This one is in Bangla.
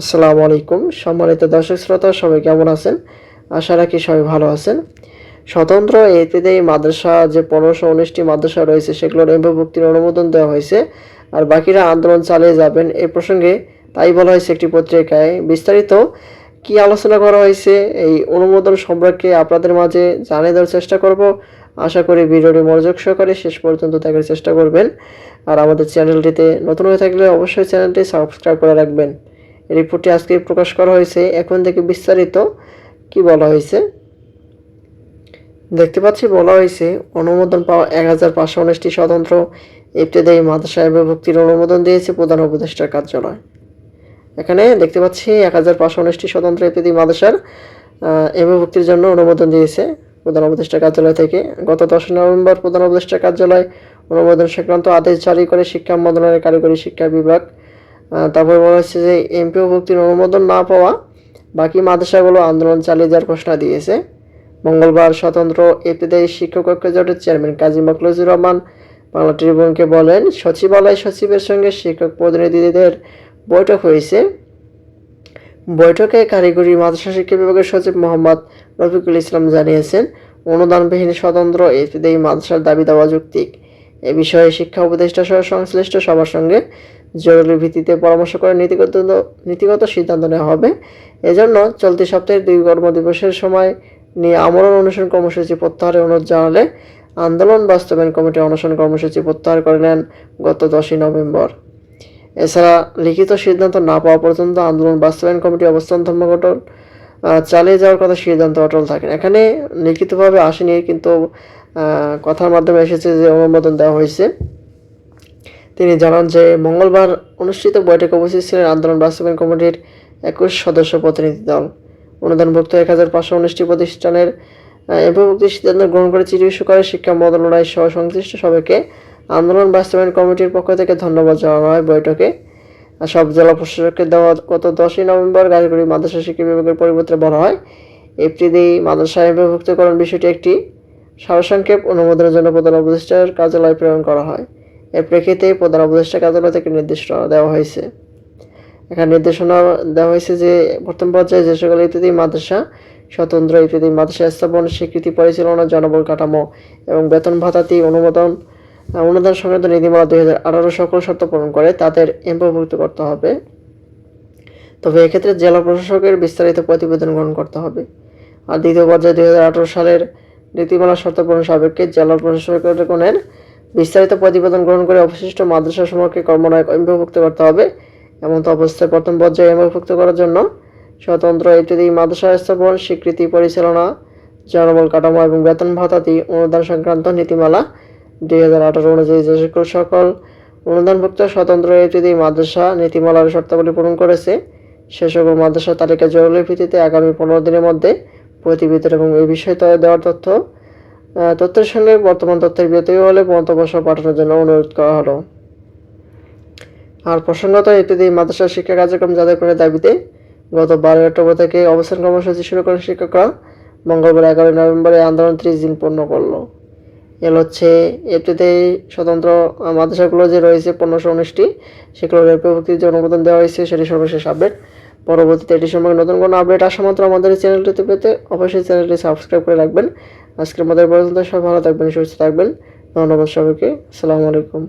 আসসালামু আলাইকুম। সম্মানিত দর্শক শ্রোতা, সবাই কেমন আছেন? আশা রাখি সবাই ভালো আছেন। স্বতন্ত্র এতেদের মাদ্রাসা যে পনেরোশো উনিশটি মাদ্রাসা রয়েছে, সেগুলোর এমভুক্তির অনুমোদন দেওয়া হয়েছে আর বাকিরা আন্দোলন চালিয়ে যাবেন এই প্রসঙ্গে তাই বলা হয়েছে একটি পত্রিকায়। বিস্তারিত কি আলোচনা করা হয়েছে, এই অনুমোদন সম্পর্কে আপনাদের মাঝে জানিয়ে দেওয়ার চেষ্টা করব। আশা করি ভিডিওটি মনোযোগ সহকারে শেষ পর্যন্ত দেখার চেষ্টা করবেন। আর আমাদের চ্যানেলটিতে নতুন হয়ে থাকলে অবশ্যই চ্যানেলটি সাবস্ক্রাইব করে রাখবেন। রিপোর্টটি আজকে প্রকাশ করা হয়েছে। এখন থেকে বিস্তারিত কি বলা হয়েছে? দেখতে পাচ্ছি, বলা হয়েছে, অনুমোদন পাওয়া এক হাজার পাঁচশো উনিশটি স্বতন্ত্র ইবতেদায়ী মাদ্রাসা ভক্তির অনুমোদন দিয়েছে প্রধান উপদেষ্টার কার্যালয়। এখানে দেখতে পাচ্ছি এক হাজার পাঁচশো উনিশটি স্বতন্ত্র ইত্যাদি মাদ্রাসার ভক্তির জন্য অনুমোদন দিয়েছে প্রধান উপদেষ্টা কার্যালয় থেকে। গত দশ নভেম্বর প্রধান উপদেষ্টা কার্যালয় অনুমোদন সংক্রান্ত আদেশ জারি করে শিক্ষা মন্ত্রণালয়ের কারিগরি শিক্ষা বিভাগ তারপর বলা হচ্ছে যে এমপিও ভক্তির অনুমোদন না পাওয়া বাকি মাদ্রাসাগুলো আন্দোলন চালিয়ে যাওয়ার ঘোষণা দিয়েছে। মঙ্গলবার স্বতন্ত্র ইবতদায়ী শিক্ষক ঐক্য জোটের চেয়ারম্যান কাজী মকলুজুর রহমান বাংলা ট্রিবিউনকে বলেন, সচিবালয় সচিবের সঙ্গে শিক্ষক প্রতিনিধিদের বৈঠক হয়েছে। বৈঠকে কারিগরি মাদ্রাসা শিক্ষা বিভাগের সচিব মোহাম্মদ রফিকুল ইসলাম জানিয়েছেন, অনুদানবিহীন স্বতন্ত্র ইবতদায়ী মাদ্রাসার দাবি দেওয়া যৌক্তিক। এ বিষয়ে শিক্ষা উপদেষ্টা সহ সংশ্লিষ্ট সবার সঙ্গে জরুরি ভিত্তিতে পরামর্শ করে নীতিগত নীতিগত সিদ্ধান্ত নেওয়া হবে। এজন্য চলতি সপ্তাহের দুই কর্মদিবসের সময় নিয়ে আমরণ অনুসরণ কর্মসূচি প্রত্যাহারের অনুরোধ জানালে আন্দোলন বাস্তবায়ন কমিটি অনশন কর্মসূচি প্রত্যাহার করে নেন গত দশই নভেম্বর। এছাড়া লিখিত সিদ্ধান্ত না পাওয়া পর্যন্ত আন্দোলন বাস্তবায়ন কমিটি অবস্থান ধর্মঘট চালিয়ে যাওয়ার কথা সিদ্ধান্ত অটল থাকেন এখানে লিখিতভাবে আসেনি, কিন্তু কথার মাধ্যমে এসেছে যে অনুমোদন দেওয়া হয়েছে। তিনি জানান যে, মঙ্গলবার অনুষ্ঠিত বৈঠকে উপস্থিত ছিলেন আন্দোলন বাস্তবায়ন কমিটির একুশ সদস্য প্রতিনিধি দল। অনুদানভুক্ত এক হাজার পাঁচশো উনিশটি প্রতিষ্ঠানের এমপিভুক্তির সিদ্ধান্ত গ্রহণ করে চিঠি করে শিক্ষা মন্ত্রণালয় সহ সংশ্লিষ্ট সবাইকে আন্দোলন বাস্তবায়ন কমিটির পক্ষ থেকে ধন্যবাদ জানানো হয় বৈঠকে সব জেলা প্রশাসককে দেওয়া গত দশই নভেম্বর গাজীপুরি মাদ্রাসা শিক্ষা বিভাগের পরিবর্তে বলা হয় এপ্রিদি মাদ্রাসা এমপিভুক্তকরণ বিষয়টি একটি সারসংক্ষেপ অনুমোদনের জন্য প্রধান উপদেষ্টার কার্যালয়ে প্রেরণ করা হয়। এর প্রেক্ষিতে প্রধান উপদেষ্টা কার্যালয় থেকে নির্দেশনা দেওয়া হয়েছে। এখানে নির্দেশনা দেওয়া হয়েছে যে, প্রথম পর্যায়ে যে সকল ইত্যাদি মাদ্রাসা, স্বতন্ত্র ইত্যাদি মাদ্রাসা স্থাপন, স্বীকৃতি পরিচালনা, জনবল কাঠামো এবং বেতন ভাতাতি অনুমোদন অনুদান সংক্রান্ত নীতিমালা দুই হাজার আঠারো সকল শর্ত পূরণ করে তাদের এমপিভুক্ত করতে হবে। তবে এক্ষেত্রে জেলা প্রশাসকের বিস্তারিত প্রতিবেদন গ্রহণ করতে হবে। আর দ্বিতীয় পর্যায়ে দুই হাজার আঠারো সালের নীতিমালা শর্ত পূরণ সাপেক্ষে জেলা প্রশাসকের কোণের বিস্তারিত প্রতিবেদন গ্রহণ করে অবশিষ্ট মাদ্রাসা সমূহকে কর্মনায়ক এমপিভুক্ত করতে হবে। এমন অবস্থায় প্রথম পর্যায়ে এমপিভুক্ত করার জন্য স্বতন্ত্র ইত্যাদি মাদ্রাসা স্থাপন, স্বীকৃতি পরিচালনা, জনবল কাঠামো এবং বেতন ভাতাতি অনুদান সংক্রান্ত নীতিমালা দুই হাজার আঠারো অনুযায়ী যে সকল সকল অনুদানভুক্ত স্বতন্ত্র ইত্যাদি মাদ্রাসা নীতিমালার শর্তাবলী পূরণ করেছে, সে সকল মাদ্রাসা তালিকা জরুরি ভিত্তিতে আগামী পনেরো দিনের মধ্যে প্রতিবেদন এবং এই বিষয়ে দেওয়ার তথ্য তথ্যের সঙ্গে বর্তমান তথ্যের বিরতি হলে মন্তব্য পাঠানোর জন্য অনুরোধ করা হলো। আর প্রসঙ্গত ইত্যাদি মাদ্রাসা শিক্ষা কার্যক্রম যাদের করে দাবিতে গত বারোই অক্টোবর থেকে অবস্থান কর্মসূচি শুরু করেন শিক্ষকরা, মঙ্গলবার এগারোই নভেম্বরে আন্দোলন ত্রিশ দিন পূর্ণ করল। এল হচ্ছে এপ্রিতে স্বতন্ত্র মাদ্রাসাগুলো যে রয়েছে পনেরোশো উনিশটি, সেগুলোর এপিভুক্তির যে অনুমোদন দেওয়া হয়েছে সেটি সর্বশেষ আপডেট। পরবর্তীতে এটি সম্পর্কে নতুন কোনো আপডেট আসা মাত্র আমাদের চ্যানেলটিতে পেতে অবশ্যই চ্যানেলটি সাবস্ক্রাইব করে রাখবেন। আজকের মতো পর্যন্ত সব ভালো থাকবেন সুস্থ থাকবেন। ধন্যবাদ সবাইকে। আসসালামু আলাইকুম।